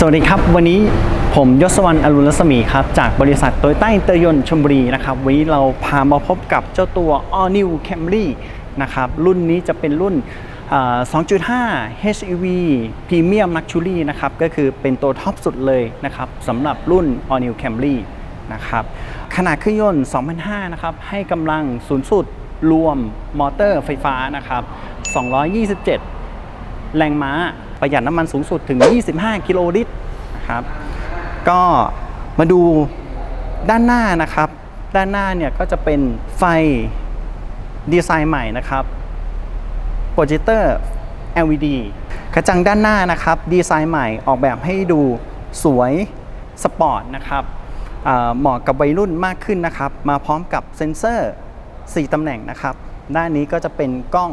สวัสดีครับ วันนี้ผมยศวรรณอรุณรัศมีครับ จากบริษัทโตโยต้าอินเตอร์ยนต์ชลบุรีนะครับ วันนี้เราพามาพบกับเจ้าตัว All New Camry นะครับ รุ่นนี้จะเป็นรุ่น 2.5 HEV Premium Luxury นะครับ ก็คือเป็นตัวท็อปสุดเลยนะครับสำหรับรุ่น All New Camry นะครับ ขนาดเครื่องยนต์2005นะครับ ให้กำลังสูงสุดรวมมอเตอร์ไฟฟ้านะครับ 227 แรงม้า ประหยัดน้ำมันสูงสุดถึง 25 กิโลลิตรนะครับ ก็มาดูด้านหน้านะครับ ด้านหน้าเนี่ยก็จะเป็นไฟดีไซน์ใหม่นะครับโปรเจคเตอร์ LED กระจังด้านหน้านะครับ ดีไซน์ใหม่ออกแบบให้ดูสวยสปอร์ตนะครับเหมาะกับวัยรุ่นมากขึ้นนะครับ มาพร้อมกับเซ็นเซอร์ 4 ตำแหน่งนะครับ ด้านนี้ก็จะเป็นกล้อง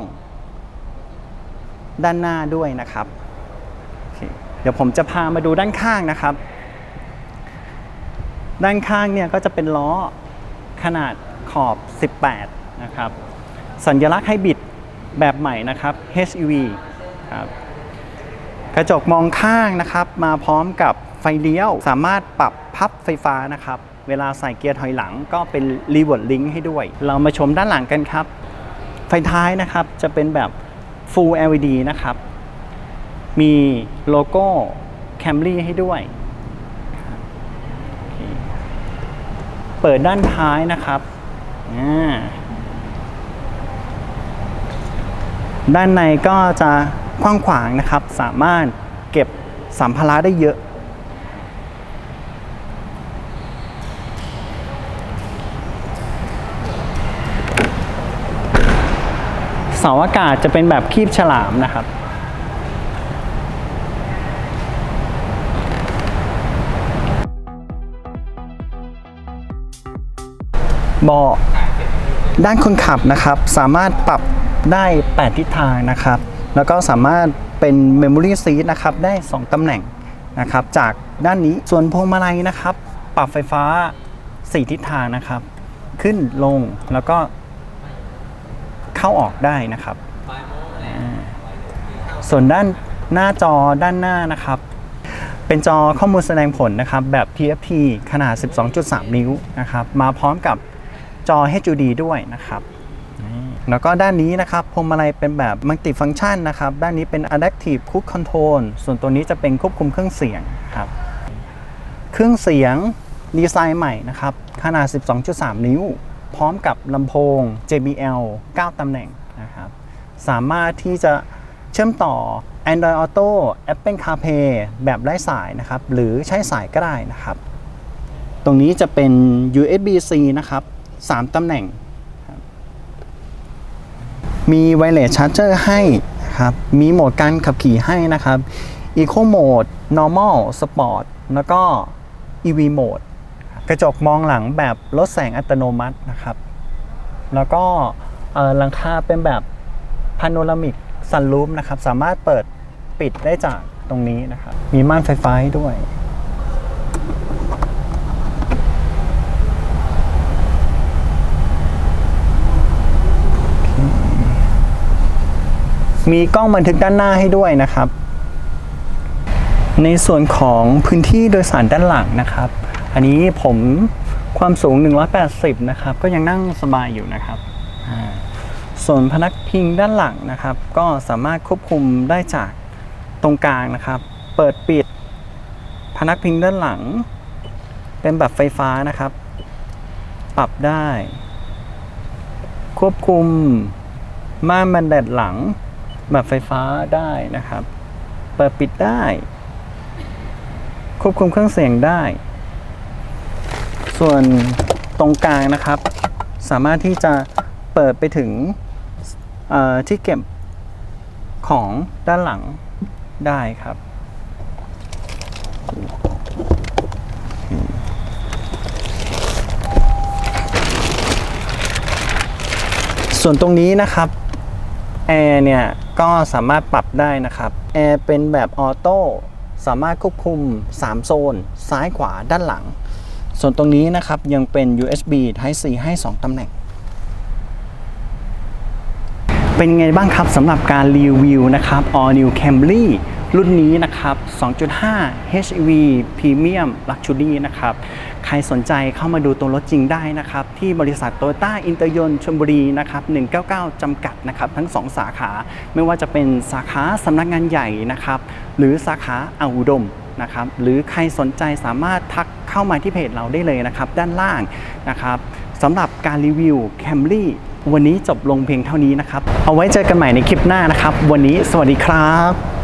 ด้านหน้าด้วยนะครับ เดี๋ยวผมจะพามาดูด้านข้างนะครับ ด้านข้างเนี่ยก็จะเป็นล้อขนาดขอบ 18 นะครับ สัญลักษณ์ให้บิดแบบใหม่นะครับ HEV ครับกระจกมองข้างนะครับ มาพร้อมกับไฟเลี้ยวสามารถปรับพับไฟฟ้านะครับ เวลาใส่เกียร์ถอยหลังก็เป็น Reverse Link ให้ด้วย เรามาชมด้านหลังกันครับ ไฟท้ายนะครับจะเป็นแบบ Full LED นะครับ มีโลโก้ Camry ให้ด้วย เปิดด้านท้ายนะครับ ด้านในก็จะกว้างขวางนะครับ สามารถเก็บสัมภาระได้เยอะเสาอากาศจะเป็นแบบคีบฉลามนะครับ เบาะด้านคนขับนะครับ สามารถปรับได้ 8 ทิศทางนะครับ แล้วก็สามารถเป็น Memory Seat นะครับ ได้ 2ตำแหน่งนะครับ จากด้านนี้ส่วนพวงมาลัยนะครับ ปรับไฟฟ้า 4 ทิศทางนะครับ ขึ้นลงแล้วก็เข้าออกได้นะครับ ส่วนด้านหน้าจอด้านหน้านะครับ เป็นจอข้อมูลแสดงผลนะครับ แบบ TFT ขนาด 12.3 นิ้วนะครับ มาพร้อมกับ จอ HUD ด้วยนะครับแล้วก็ด้านนี้นะครับพวงมาลัยเป็นแบบมัลติฟัง c t ชันนะครับ ด้านนี้เป็น Adaptive Cruise Control ส่วนตัวนี้จะเป็นควบคุมเครื่องเสียงครับ เครื่องเสียงดีไซน์ใหม่นะครับ ขนาด 12.3 นิ้ว พร้อมกับลำโพง JBL 9 ตำแหน่งนะครับ สามารถที่จะเชื่อมต่อ Android Auto Apple CarPlay แบบไร้สายนะครับ หรือใช้สายก็ได้นะครับ ตรงนี้จะเป็น USB-C นะครับ 3 ตำแหน่ง มี Wireless Charger ให้ครับมีโหมดการขับขี่ให้นะครับ Eco Mode Normal Sport แล้วก็ EV Mode กระจกมองหลังแบบลดแสงอัตโนมัตินะครับ แล้วก็หลังคาเป็นแบบพาโนรามิกซันรูฟนะครับ สามารถเปิดปิดได้จากตรงนี้นะครับ มีม่านไฟฟ้าด้วย มีกล้องบันทึกด้านหน้าให้ด้วยนะครับ ในส่วนของพื้นที่โดยสารด้านหลังนะครับ อันนี้ผมความสูง 180 นะครับ ก็ยังนั่งสบายอยู่นะครับ ส่วนพนักพิงด้านหลังนะครับ ก็สามารถควบคุมได้จากตรงกลางนะครับ เปิดปิด พนักพิงด้านหลัง เป็นแบบไฟฟ้านะครับ ปรับได้ ควบคุมม่านบันแดดหลัง แบบไฟฟ้าได้นะครับ เปิดปิดได้ ควบคุมเครื่องเสียงได้ ส่วนตรงกลางนะครับ สามารถที่จะเปิดไปถึงที่เก็บของด้านหลังได้ครับ ส่วนตรงนี้นะครับแอร์เนี่ย ก็สามารถปรับได้นะครับ แอร์เป็นแบบออโต้สามารถควบคุม 3 โซน ซ้ายขวาด้านหลัง ส่วนตรงนี้นะครับยังเป็น USB Type C ให้ 2 ตำแหน่ง เป็นไงบ้างครับสำหรับการรีวิวนะครับ All New Camry รุ่นนี้นะครับ 2.5 HEV Premium Luxury นะครับ ใครสนใจเข้ามาดูตัวรถจริงได้นะครับ ที่บริษัทโตโยต้าอินเตอร์ยนชลบุรีนะครับ 199 จำกัดนะครับ ทั้ง 2 สาขา ไม่ว่าจะเป็นสาขาสำนักงานใหญ่นะครับ หรือสาขาอาอุดมนะครับ หรือใครสนใจสามารถทักเข้ามาที่เพจเราได้เลยนะครับ ด้านล่างนะครับสำหรับการรีวิว Camry วันนี้จบลงเพียงเท่านี้นะครับ เอาไว้เจอกันใหม่ในคลิปหน้านะครับ วันนี้สวัสดีครับ